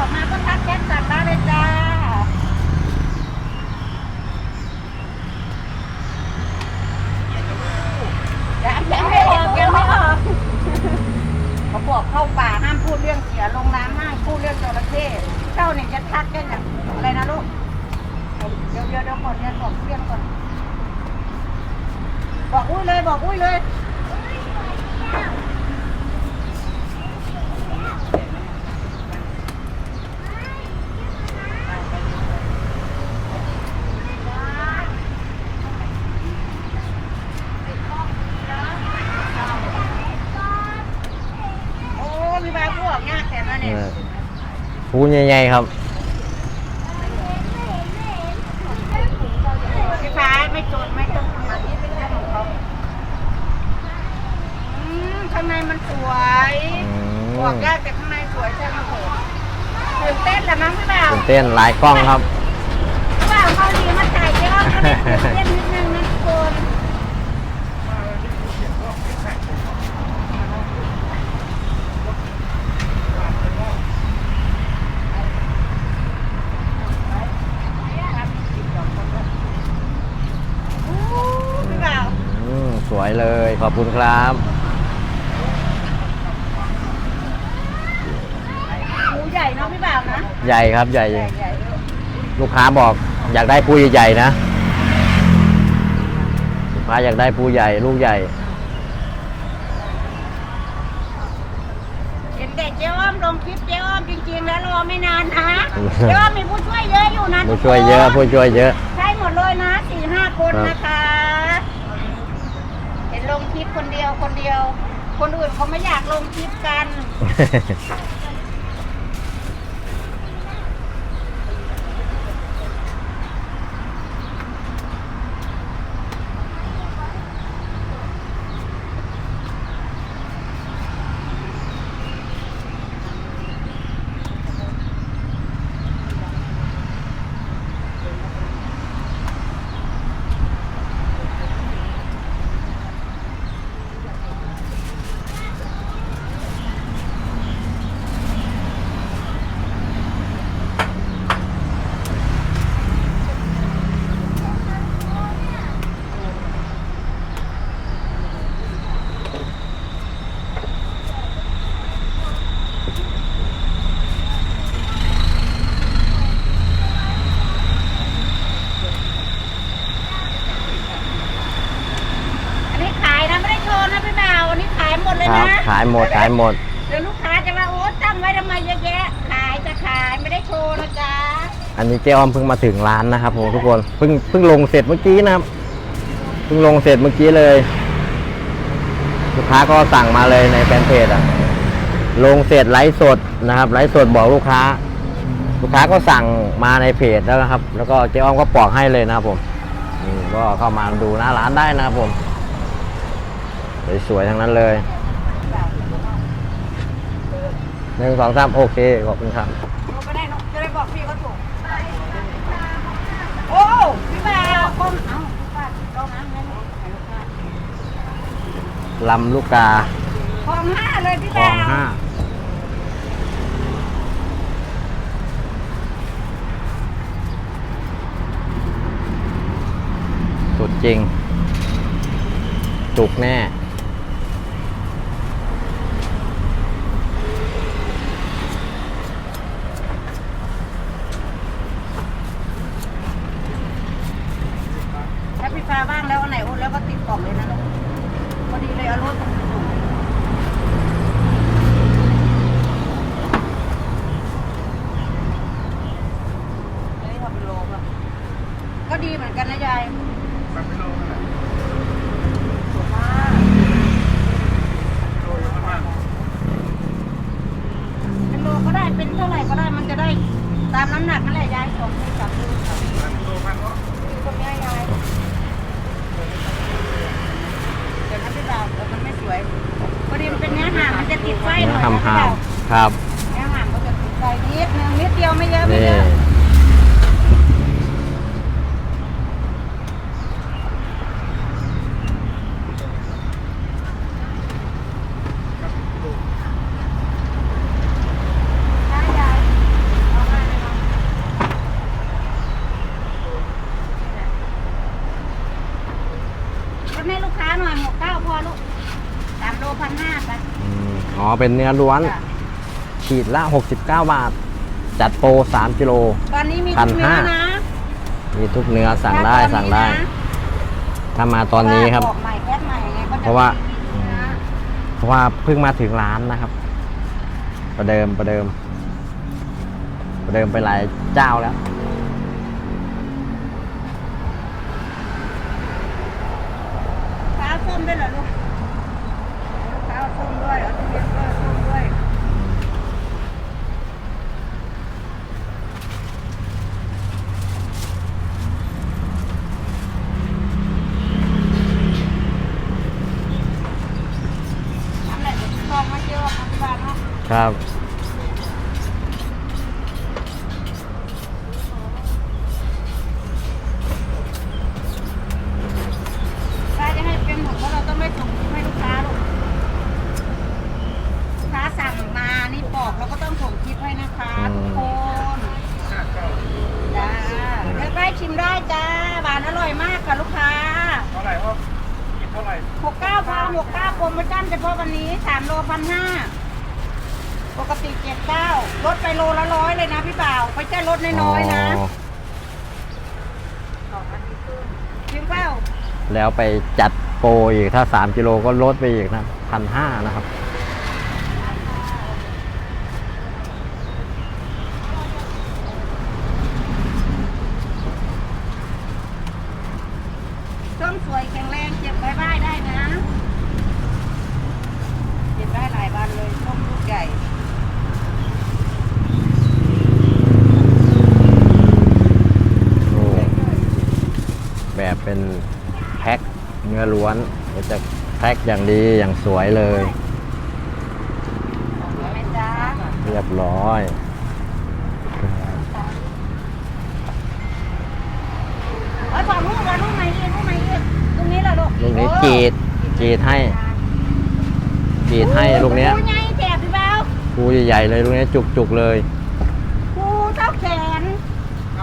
วกมาก็ทักแชทสั่งได้เลยจ้ายังยังไม่ออกยังไม่ออกเขาบอกเข้าป่าห้ามพูดเรื่องเสียลงน้ำห้ามพูดเรื่องจระเข้เจ้าเนี่ยจะทักกันอย่างอะไรนะลูกเดี๋ยวเดี๋ยวเดี๋ยวก่อนเรียนบอกเรียนก่อน บอกอุ้ยเลยบอกอุ้ยเลย โอ้มีบาพวกยากแต่มาเนี่ย พู ใหญ่ๆครับพี่ฟ้าไม่จนไม่ต้องทำที่เป็นของเขาอืมข้างในมันสวยบอกยากแต่ข้างในสวยใช่ไหมเถอะตื่นเต้นแหละมั้งพี่บ่าวตื่นเต้นหลายกล้องครับพี่บ่าวเขาดีมาถ่ายเยอะก็เลยตื่นเต้นนิดนึงนะทุกคนอู้พี่บ่าว อืมสวยเลย ขอบคุณครับหมูใหญ่เนาะพี่บ่าวนะ ใหญ่ครับใหญ่ใหญ่ ใหญ่ลูกค้าบอกอยากได้ปูใหญ่ๆนะลูกค้าอยากได้ปูใหญ่ ลูกใหญ่ เห็นแต่เจ๊อ้อมลงคลิปเจ๊อ้อมจริงๆ แล้วรอไม่นานนะเจ๊อ้อมมีผู้ช่วยเยอะอยู่นะผู้ช่วยเยอะผู้ช่วยเยอะ ใช่หมดเลยนะสี่ห้าคนครับนะคะเห็น ลงคลิปคนเดียวคนเดียว คนอื่นเขาไม่อยากลงคลิปกันนี้ขายนะไม่ได้โชว์นะพี่บ่าวอันนี้ขายหมดเลย ครั นะ บ ขาย หมดขายหมด เดี๋ยวลูกค้าจะว่าโอ๊ตตั้งไว้ทำไมเยอะแยะ ขายจะขายไม่ได้โชว์นะจ๊ะอันนี้เจ๊อ้อมเพิ่งมาถึงร้านนะครับผมทุกคนเพิ่งเพิ่งลงเสร็จเมื่อกี้นะครับเพิ่งลงเสร็จเมื่อกี้เลย ลูกค้าก็สั่งมาเลยในแฟนเพจอะลงเสร็จไลฟ์สดนะครับไลฟ์สดบอกลูกค้า ลูกค้าก็สั่งมาในเพจแล้วนะครับ แล้วก็เจ๊อ้อมก็ปอกให้เลยนะครับผมนี่ก็เข้ามาดูหน้าร้านได้นะครับผมสวยๆทั้งนั้นเลย หนึ่งสองสามโอเค ขอบคุณครับเราไม่ได้เนอะจะได้บอกพี่เขาถูกโอ้พี่บ่าวคนเอ้าพี่ป้าต้องน้ำไหมลูกให้ลูกค้าลำลูกกาคลองห้าเลยพี่คลอบ่างวห้าสุดจริง จุกแน่ ถ้าพี่ฟ้าว่างแล้ววันไหนโอนแล้วก็ติดกล่องเลยนะลูกพอดีเลยเอารถมาส่งเฮ้ยทำเป็นโลป่ะก็ ดีเหมือนกันนะยายสวยมากเป็นโลก็ได้เป็นเท่าไหร่ก็ได้มันจะได้ตามน้ำหนักนั่นแหละยายสองมือสามมือสามมือตรงนี้ยายเดี๋ยวนะพี่บ่าวเออมันไม่สวยพอดีมันเป็นเนื้อห่างมันจะติดไฟหน่อยหำนะพี่หาบ่าวครับเนื้อห่างมันจะติดไฟนิดนึงนิดเดียวไม่เยอะไม่นี่เยอะ กับแม่ลูกค้าหน่อยหกเก้าพอลูกสามโลพันห้าไปนอ๋อ เป็นเนื้อล้วน จ้ะขีดละ 69 บาท จัดโปรสามกิโล ตอนนี้มีทุกเนื้อนะมีทุกเนื้อสั่งได้สั่งได้ ถ้ามาตอนนี้ครับเพราะว่าเพราะว่าเพิ่งมาถึงร้านนะครับ ประเดิมประเดิม ประเดิมไปหลายเจ้าแล้ว ครับถ้าจะให้เป็นหมดเพราะเราต้องไม่ส่งให้ลูกค้าลูกลูกค้าสั่งมานี่บอกเราก็ต้องส่งคลิปให้นะคะทุกคนจ้าเลือกได้ชิมได้จ้าหวานอร่อยมากค่ะลูกค้าเท่าไหร่ครับกินเท่าไหร่หกเก้าพาหกเก้าโปรโมชั่นเฉพาะวันนี้สามโลพันห้า ปกติเจ็ดเก้าลดไปโลละร้อยเลยนะพี่บ่าวไม่ใช่ลดน้อยๆนะอ๋อชิมเปล่าแล้วไปจัดโปรอีกถ้า 3 กิโลก็ลดไปอีกนะพันห้านะครับ ส้มสวยแข็งแรงเก็บไว้บ้านได้นะเก็บได้หลายวันเลยส้มลูกใหญ่ โอ้แบบ เป็นแพ็คเนื้อล้วนเดี๋ยวจะแพ็คอย่างดีอย่างสวยเลยเห็นไหมจ๊ะเรียบร้อย เอาสองลูกเอาลูกไหนอีกลูกไหนอีกตรงนี้แหละลูกลูกนี้จีดจีดให้จีดให้ลูกเนี้ยคูใหญ่แจกพี่เบาภูใหญ่ๆเลยลูกนี้จุกๆเลย คูเท่าแขน โ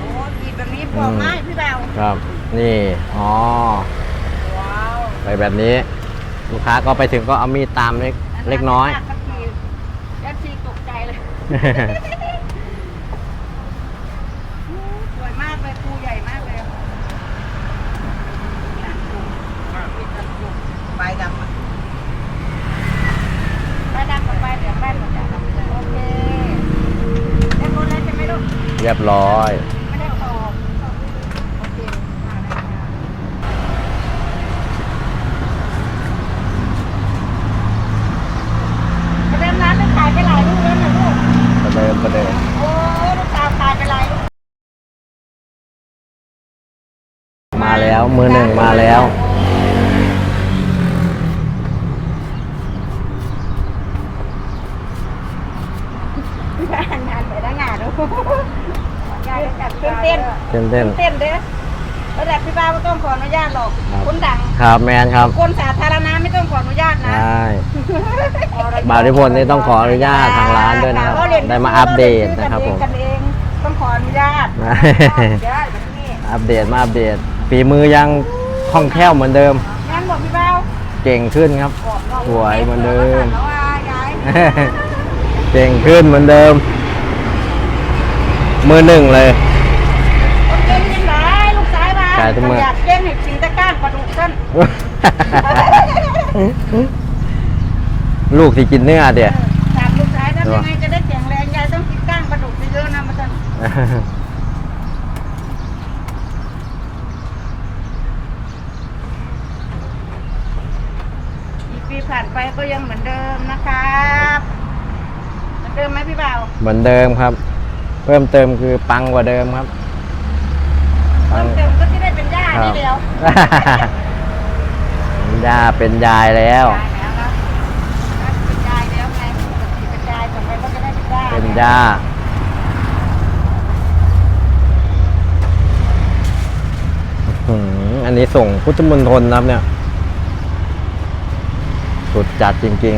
อ้ กีบแบบนี้ปอกง่ายพี่เบาครับ นี่ อ๋อ ว้าวไปแบบนี้ ลูกค้าก็ไปถึงก็เอามีดตามเล็กเล็กน้อยเอฟซีตกใจเลย สวยมากเลยครูใหญ่มากเลยใบดำไปดังกับไปเดี๋ยวแป้นหมดจ้ะโอเคได้คนแล้วใช่ไหมลูก เรียบร้อย ไม่ได้ตอบโอเคมาได้ค่ะประเดิมร้านได้ขายไปหลายลูกแล้วนะลูก ประเดิมประเดิม โอ้ลูกสาวขายไปหลายลูก มาแล้วมือหนึ่งมาแล้ว งานงานไปด้านหน้าดูงานจัดเต้นเต้นเต้นเต้นเด้อระดับพี่บ้าไม่ต้องขออนุญาตหรอกครับคนดังครับแมนครับคนสาธารณะไม่ต้องขออนุญาตนะใช่บาริพลนี่ต้องขออนุญาตทางร้านด้วยนะครับเพาเรียได้มาอัปเดตนะครับผมกันเองต้องขออนุญาตนะได้แบบนี้อัปเดตมาอัปเดต ฝีมือยังคล่องแคล่วเหมือนเดิมงั้นบอกพี่เบ้าเก่งขึ้นครับ บอกเราสวยเหมือนเดิม แล้วว่ายายเก่งขึ้นเหมือนเดิม มือหนึ่งเลย คนเก่งยังไงลูกสายบ้านขายทุกมื้อ อยากเก่งให้สีตะก้างกระดูกสั้นลูกที่กินเนื้อเดี๋ยวถามลูกสายทำยังไงจะได้แข็งแรงยายต้องกินก้างกระดูกเยอะๆนะมาสั่น อีกปี ผ่านไปก็ยังเหมือนเดิมนะครับเหมือนเดิมไหมพี่บ่าวเหมือนเดิมครับ เพิ่มเติมคือปังกว่าเดิมครับปัเพิ่งมเติมก็ที่ได้เป็นย่าครันี่บเดียวย่าเป็นยายแล้วยายแล้วนะเป็นยายแล้วไงปกติเป็นยายต่อไปก็จะได้เป็นย่าเป็นย่าอื้อหืออันนี้ส่งพุทธมณฑลนะครับเนี่ย สุดจัดจริง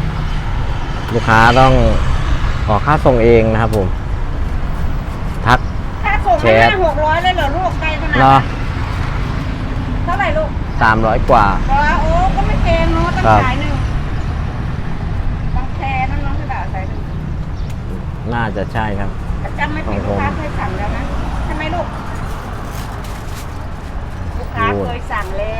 ๆ ลูกค้าต้องออกค่าส่งเองนะครับผม ทัก ค่าส่งแชไม่ร์ได้หกร้อยเลยเหรอลูกไกลขนาดเนาะเท่าไหร่ลูกสามร้อยกว่าเหรอโอ้ก็ไม่แพงเนาะตั้งครับ สายหนึ่งต้องแชร์นั่นน้องที่บ่าวสายหนึ่งน่าจะใช่ครับ แต่จำไม่ผิดลูกค้าเคยสั่งแล้วนะใช่ไหมลูกลูก ค้าโอ้เคยสั่งแล้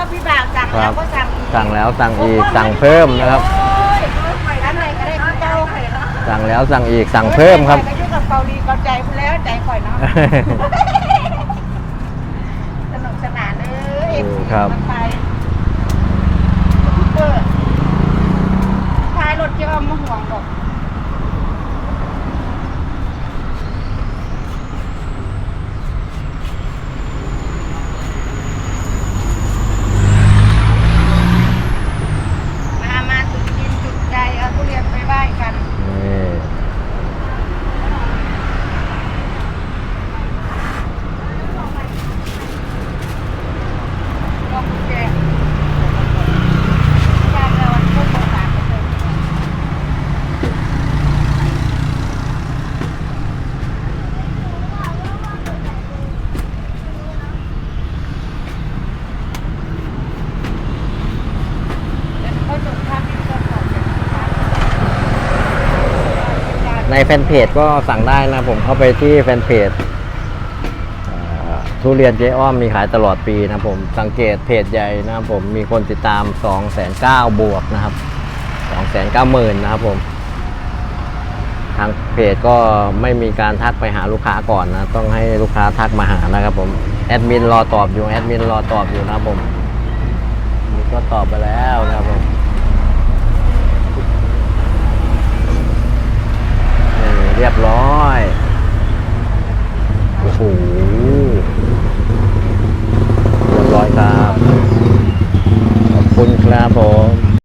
วพี่บ่าวสั่งครัแล้วบ ก็สั่งอีกสั่งแล้วสั่งอีกสั่งเพิ่มนะครับ โอ้ยร้านไหนก็ได้เจ้าไข่เนาะสั่งแล้วสั่งอีกสั่งเพิ่มครับ ไปยุ่งกับเกาหลีเกาใจไปแล้วใจข่อยเนาะ สนุกสนานเลยเอฟครับ มันไปเปิดท้ายรถจะเอามาห่วงบอกมามาจุดกินจุดใจเอาทุเรียนไปไหว้กัน นี่ ก็กุญแจยากเลยวันพุธวันเสาร์ก็เจอแล้วเขาจดภาพที่ต้นของจากภาพ ในแฟนเพจก็สั่งได้นะผมเข้าไปที่แฟนเพจทุเรียนเจ๊อ้อมมีขายตลอดปีนะผมสังเกตเพจใหญ่นะผมมีคนติดตาม 2 9 0 0 0บวกนะครับ 2 9 0 0 0 0นะครับผมทางเพจก็ไม่มีการทักไปหาลูกค้าก่อนนะต้องให้ลูกค้าทักมาหานะครับผมแอดมินรอตอบอยู่แอดมินรอตอบอยู่นะครับผมนี่ก็ตอบไปแล้วนะครับผม รียบร้อย โอ้โหเรียบร้อยครับ ขอบคุณครับผม